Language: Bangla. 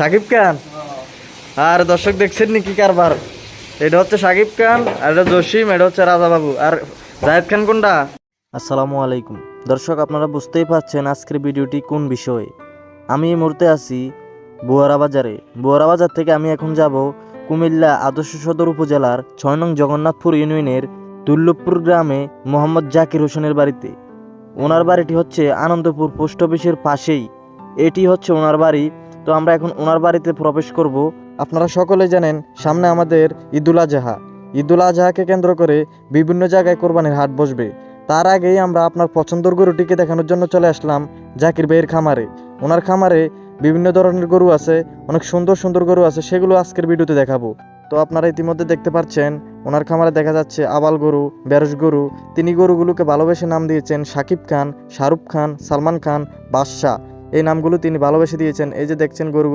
সাকিব খান? আর দর্শক দেখছেন নি কি কারবার? এটা হচ্ছে সাকিব খান, আর এটা জসিম, এটা হচ্ছে রাজা বাবু। আর জাহেদ খান কোনটা? আসসালামু আলাইকুম। দর্শক, আপনারা বুঝতেই পারছেন আজকের ভিডিওটি কোন বিষয়ে। আমি এই মুহূর্তে আছি বুয়ারা বাজারে। বুয়ারা বাজার থেকে আমি এখন যাব কুমিল্লা আদর্শ সদর উপজেলার ছয় নং জগন্নাথপুর ইউনিয়নের দুর্লভপুর গ্রামে মোহাম্মদ জাকির হোসেনের বাড়িতে। ওনার বাড়িটি হচ্ছে আনন্দপুর পোস্ট অফিসের পাশেই। এটি হচ্ছে ওনার বাড়ি তো আমরা এখন ওনার বাড়িতে প্রবেশ করব। আপনারা সকলে জানেন, সামনে আমাদের ঈদুল আজহা। ঈদুল আজহাকে কেন্দ্র করে বিভিন্ন জায়গায় কোরবানির হাট বসবে। তার আগেই আমরা আপনার পছন্দের গরুটিকে দেখানোর জন্য চলে আসলাম, জাকির ভাইয়ের খামারে। ওনার খামারে বিভিন্ন ধরনের গরু আছে, অনেক সুন্দর সুন্দর গরু আছে, সেগুলো আজকের ভিডিওতে দেখাবো। তো আপনারা ইতিমধ্যে দেখতে পাচ্ছেন, ওনার খামারে দেখা যাচ্ছে আবাল গরু, বেরস গরু। তিনি গরুগুলোকে ভালোবেসে নাম দিয়েছেন শাকিব খান, শাহরুখ খান, সালমান খান, বাদশাহ। এই নামগুলো তিনি ভালোবেসে দিয়েছেন। এই যে দেখছেন গরুগুলো